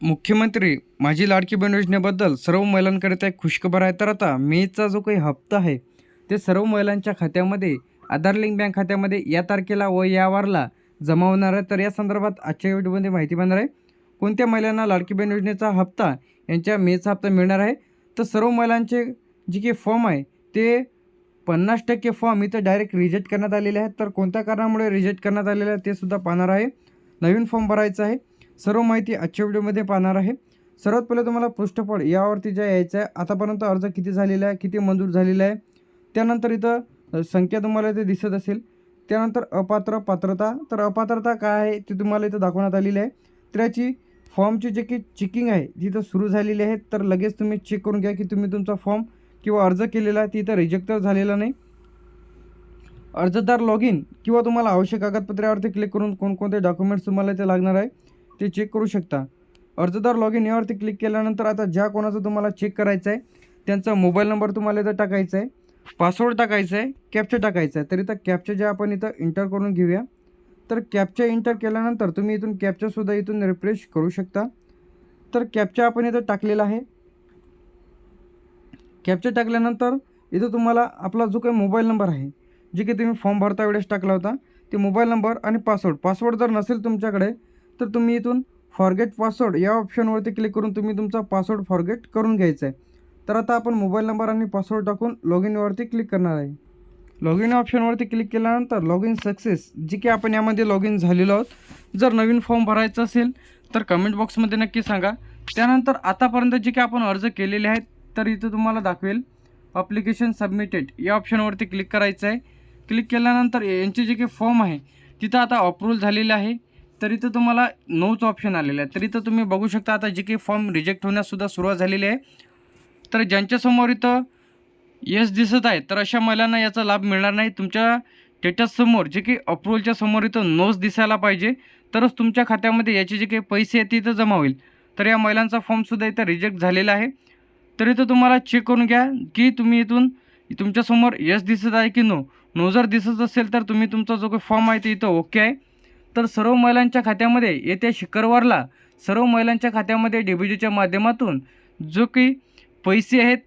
मुख्यमंत्री माझी लाडकी बहीण योजनेबद्दल सर्व महिलांकरिता एक खुशखबर आहे. तर आता मेचा जो काही हप्ता आहे ते सर्व महिलांच्या खात्यामध्ये आधार लिंक बँक खात्यामध्ये या तारखेला व या वारला जमा होणार आहे. तर या संदर्भात आजच्या व्हिडिओमध्ये माहिती मिळणार आहे. कोणत्या महिलांना लाडकी बहीण योजनेचा हप्ता यांच्या मेचा हप्ता मिळणार आहे? तर सर्व महिलांचे जे काही फॉर्म आहे ते पन्नास टक्के फॉर्म इथं डायरेक्ट रिजेक्ट करण्यात आलेले आहेत. तर कोणत्या कारणामुळे रिजेक्ट करण्यात आलेलं आहे ते सुद्धा पाहणार आहे. नवीन फॉर्म भरायचा आहे. सर्व माहिती आजच्या व्हिडिओमध्ये पाहणार आहे. सर्वात पहिले तुम्हाला पृष्ठफळ यावरती जे यायचं आहे आतापर्यंत अर्ज किती झालेला आहे किती मंजूर झालेला आहे त्यानंतर इथं संख्या तुम्हाला इथे दिसत असेल. त्यानंतर अपात्र पात्रता तर अपात्रता काय आहे ती तुम्हाला इथं दाखवण्यात आलेली आहे. तर याची फॉर्मची जे की चेकिंग आहे ती इथं सुरू झालेली आहे. तर लगेच तुम्ही चेक करून घ्या की तुम्ही तुमचा फॉर्म किंवा अर्ज केलेला आहे ती इथं रिजेक्ट तर झालेला नाही. अर्जदार लॉग इन किंवा तुम्हाला आवश्यक कागदपत्रावरती क्लिक करून कोणकोणते डॉक्युमेंट्स तुम्हाला इथे लागणार आहे. ते चेक करू शकता. अर्जदार लॉग इन यावरती क्लिक केल्यानंतर आता ज्या कोणाचं तुम्हाला चेक करायचं आहे त्यांचा मोबाईल नंबर तुम्हाला इथं टाकायचा आहे पासवर्ड टाकायचा आहे कॅप्चा टाकायचा आहे तर इथं कॅप्चा जे आपण इथं इंटर करून घेऊया. तर कॅप्चा इंटर केल्यानंतर तुम्ही इथून कॅप्चासुद्धा इथून रिफ्रेश करू शकता. तर कॅप्चा आपण इथं टाकलेला आहे. कॅप्चा टाकल्यानंतर इथं तुम्हाला आपला जो काही मोबाईल नंबर आहे जे की तुम्ही फॉर्म भरता वेळेस टाकला होता ते मोबाईल नंबर आणि पासवर्ड पासवर्ड जर नसेल तुमच्याकडे तर तुम्ही इथून फॉरगेट पासवर्ड या ऑप्शनवरती क्लिक करून तुम्ही तुमचा पासवर्ड फॉरगेट करून घ्यायचा आहे. तर आता आपण मोबाईल नंबर आणि पासवर्ड टाकून लॉग इनवरती क्लिक करणार आहे. लॉग इन ऑप्शनवरती क्लिक केल्यानंतर लॉग इन सक्सेस जी की आपण यामध्ये लॉग इन झालेलो आहोत. जर नवीन फॉर्म भरायचा असेल तर कमेंट बॉक्समध्ये नक्की सांगा. त्यानंतर आतापर्यंत जे काही आपण अर्ज केलेले आहेत तर इथं तुम्हाला दाखवेल अप्लिकेशन सबमिटेड या ऑप्शनवरती क्लिक करायचं आहे. क्लिक केल्यानंतर यांचे जे काही फॉर्म आहे तिथं आता अप्रूव्हल झालेलं आहे. तर इथं तुम्हाला नोच ऑप्शन आलेलं आहे तर इथं तुम्ही बघू शकता आता जे काही फॉर्म रिजेक्ट होण्यासुद्धा सुरुवात झालेली आहे. तर ज्यांच्यासमोर इथं यस दिसत आहे तर अशा महिलांना याचा लाभ मिळणार नाही. तुमच्या स्टेटससमोर जे काही अप्रूव्हलच्या समोर इथं नोज दिसायला पाहिजे. तरच तुमच्या खात्यामध्ये याचे जे काही पैसे आहेत ते इथं जमा होईल. तर या महिलांचा फॉर्मसुद्धा इथं रिजेक्ट झालेला आहे. तर इथं तुम्हाला चेक करून घ्या की तुम्ही इथून तुमच्यासमोर यस दिसत आहे की नो नो जर दिसत असेल तर तुम्ही तुमचा जो काही फॉर्म आहे ते इथं ओके आहे. तर सर्व महिलांच्या खात्यामध्ये येत्या शुक्रवारला सर्व महिलांच्या खात्यामध्ये डीबीजीच्या माध्यमातून जो की पैसे आहेत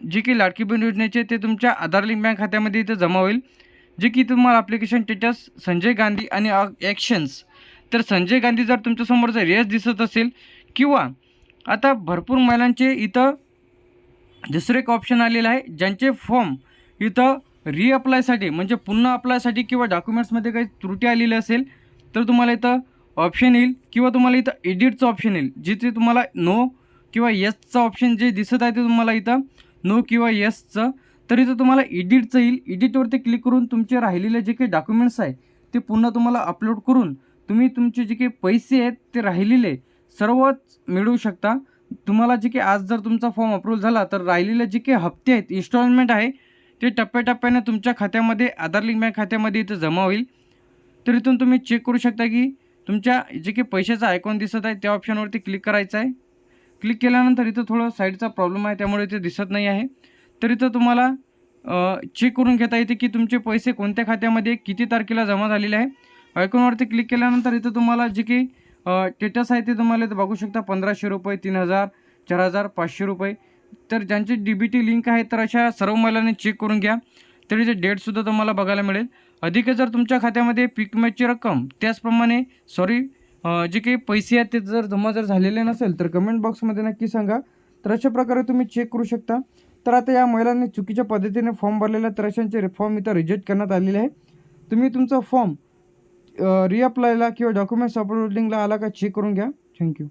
जे की लाडकी बहीण योजनेचे ते तुमच्या आधार लिंक बँक खात्यामध्ये इथं जमा होईल. जे की तुम्हाला ॲप्लिकेशन स्टेटस संजय गांधी आणि ॲक्शन्स तर संजय गांधी जर तुमच्यासमोर जर यश दिसत असेल किंवा आता भरपूर महिलांचे इथं दुसरं एक ऑप्शन आलेलं आहे ज्यांचे फॉर्म इथं रिअप्लायसाठी म्हणजे पुन्हा अप्लायसाठी किंवा डॉक्युमेंट्समध्ये काही त्रुटी आलेली असेल तर तुम्हाला इथं ऑप्शन येईल किंवा तुम्हाला इथं एडिटचं ऑप्शन येईल. जिथे तुम्हाला नो किंवा येसचं ऑप्शन जे दिसत आहे ते तुम्हाला इथं नो किंवा येसचं तर इथं तुम्हाला एडिटचं येईल. एडिटवरती क्लिक करून तुमचे राहिलेले जे काही डॉक्युमेंट्स आहे ते पुन्हा तुम्हाला अपलोड करून तुम्ही तुमचे जे काही पैसे आहेत ते राहिलेले सर्वच मिळवू शकता. तुम्हाला जे काही आज जर तुमचा फॉर्म अप्रूव्ह झाला तर राहिलेले जे काही हप्ते आहेत इन्स्टॉलमेंट आहे ते टप्प्याटप्प्याने तुमच्या खात्यामध्ये आधार लिंक बँक खात्यामध्ये इथं जमा होईल. तर इथून तुम्ही चेक करू शकता की तुमच्या जे काही पैशाचं आयकॉन दिसत आहे त्या ऑप्शनवरती क्लिक करायचं आहे. क्लिक केल्यानंतर इथं थोडं साईडचा प्रॉब्लेम आहे त्यामुळे इथे दिसत नाही आहे. तर इथं तुम्हाला चेक करून घेता येते की तुमचे पैसे कोणत्या खात्यामध्ये किती तारखेला जमा झालेले आहे. आयकॉनवरती क्लिक केल्यानंतर इथं तुम्हाला जे काही स्टेटस आहे ते तुम्हाला इथं बघू शकता. पंधराशे रुपये तीन हजार चार हजार पाचशे रुपये. तर ज्यांची डी बी टी लिंक आहे तर अशा सर्व महिलांनी चेक करून घ्या. तर इथे डेटसुद्धा तुम्हाला बघायला मिळेल. अधिक जर तुमच्या खात्यामध्ये पीक मॅचची रक्कम त्याचप्रमाणे सॉरी जे काही पैसे आहेत ते जर जमा जर झालेले नसेल तर कमेंट बॉक्समध्ये नक्की सांगा. तर अशा प्रकारे तुम्ही चेक करू शकता. तर आता या महिलांनी चुकीच्या पद्धतीने फॉर्म भरलेला तर अशांचे फॉर्म इथं रिजेक्ट करण्यात आलेले आहे. तुम्ही तुमचा फॉर्म रिअप्लायला किंवा डॉक्युमेंट्स अपलोडिंगला आला का चेक करून घ्या. थँक्यू